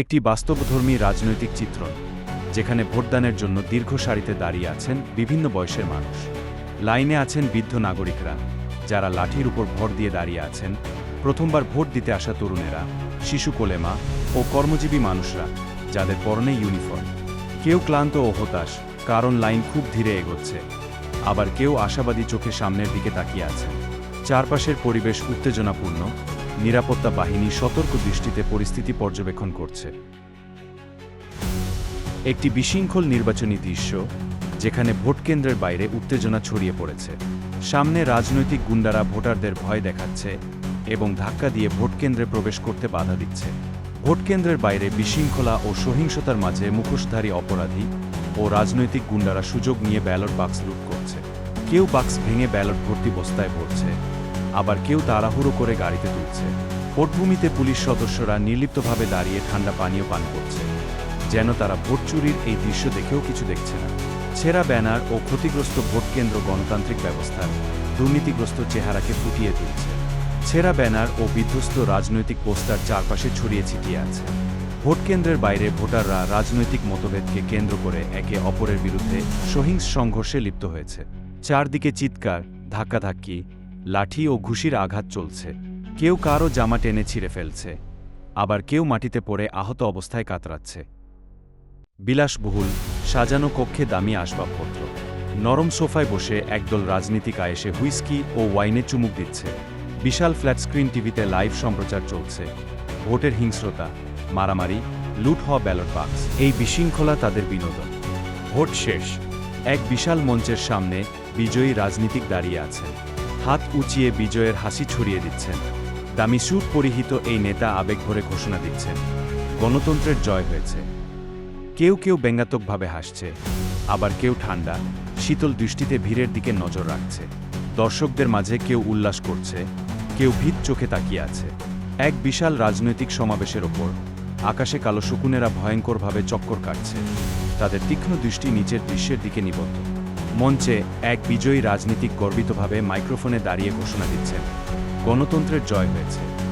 একটি বাস্তবধর্মী রাজনৈতিক চিত্রণ যেখানে ভোটদানের জন্য দীর্ঘ সারিতে দাঁড়িয়ে আছেন বিভিন্ন বয়সের মানুষ। লাইনে আছেন বৃদ্ধ নাগরিকরা, যারা লাঠির উপর ভর দিয়ে দাঁড়িয়ে আছেন। প্রথমবার ভোট দিতে আসা তরুণেরা, শিশু কোলেমা ও কর্মজীবী মানুষরা, যাদের পরনে ইউনিফর্ম। কেউ ক্লান্ত ও হতাশ, কারণ লাইন খুব ধীরে এগোচ্ছে। আবার কেউ আশাবাদী চোখে সামনের দিকে তাকিয়ে আছেন। চারপাশের পরিবেশ উত্তেজনাপূর্ণ নিরাপত্তা বাহিনী সতর্ক দৃষ্টিতে পরিস্থিতি পর্যবেক্ষণ করছে। একটি বিশৃঙ্খল নির্বাচনী দৃশ্য, যেখানে ভোটকেন্দ্রের বাইরে উত্তেজনা ছড়িয়ে পড়েছে। সামনে রাজনৈতিক গুন্ডারা ভোটারদের ভয় দেখাচ্ছে এবং ধাক্কা দিয়ে ভোটকেন্দ্রে প্রবেশ করতে বাধা দিচ্ছে। ভোটকেন্দ্রের বাইরে বিশৃঙ্খলা ও সহিংসতার মাঝে মুখোশধারী অপরাধী ও রাজনৈতিক গুন্ডারা সুযোগ নিয়ে ব্যালট বাক্স লুট করছে। কেউ বাক্স ভেঙে ব্যালট ভর্তি বস্তায় ভরছে। আবার কেউ তাড়াহুড়ো করে গাড়িতে তুলছে। ভোটভূমিতে পুলিশ সদস্যরা নির্লিপ্তভাবে দাঁড়িয়ে ঠান্ডা পানীয় পান করছে। যেন তারা ভোট চুরির এই দৃশ্য দেখেও কিছু দেখছে না। ছেঁড়া ব্যানার ও ক্ষতিগ্রস্ত ভোটকেন্দ্র গণতান্ত্রিক ব্যবস্থার দুর্নীতিগ্রস্ত চেহারাকে ফুটিয়ে তুলছে। ছেঁড়া ব্যানার ও বিধ্বস্ত রাজনৈতিক পোস্টার চারপাশে ছড়িয়ে ছিটিয়ে আছে। ভোটকেন্দ্রের বাইরে ভোটাররা রাজনৈতিক মতভেদকে কেন্দ্র করে একে অপরের বিরুদ্ধে সহিংস সংঘর্ষে লিপ্ত হয়েছে। চারদিকে চিৎকার, ধাক্কাধাক্কি লাঠি ও ঘুষির আঘাত চলছে। কেউ কারও জামা টেনে ছিঁড়ে ফেলছে। আবার কেউ মাটিতে পড়ে আহত অবস্থায় কাতরাচ্ছে। বিলাসবহুল, সাজানো কক্ষে দামি আসবাবপত্র। নরম সোফায় বসে একদল রাজনীতিক আয়েসে হুইস্কি ও ওয়াইনে চুমুক দিচ্ছে। বিশাল ফ্ল্যাট স্ক্রিন টিভিতে লাইভ সম্প্রচার চলছে। ভোটের হিংস্রতা, মারামারি, লুট হওয়া ব্যালট বাক্স, এই বিশৃঙ্খলা তাদের বিনোদন। ভোট শেষ। এক বিশাল মঞ্চের সামনে বিজয়ী রাজনীতিক দাঁড়িয়ে আছেন। হাত উঁচিয়ে বিজয়ের হাসি ছড়িয়ে দিচ্ছেন। দামি স্যুট পরিহিত এই নেতা আবেগ ভরে ঘোষণা দিচ্ছেন। গণতন্ত্রের জয় হয়েছে। কেউ কেউ ব্যঙ্গাত্মকভাবে হাসছে, আবার কেউ ঠান্ডা, শীতল দৃষ্টিতে ভিড়ের দিকে নজর রাখছে। দর্শকদের মাঝে কেউ উল্লাস করছে, কেউ ভিত চোখে তাকিয়ে আছে। এক বিশাল রাজনৈতিক সমাবেশের ওপর আকাশে কালো শকুনেরা ভয়ঙ্করভাবে চক্কর কাটছে। তাদের তীক্ষ্ণ দৃষ্টি নিচের দৃশ্যের দিকে নিবদ্ধ। মঞ্চে এক বিজয়ী রাজনীতিক গর্বিতভাবে মাইক্রোফোনে দাঁড়িয়ে ঘোষণা দিচ্ছেন। গণতন্ত্রের জয় হয়েছে।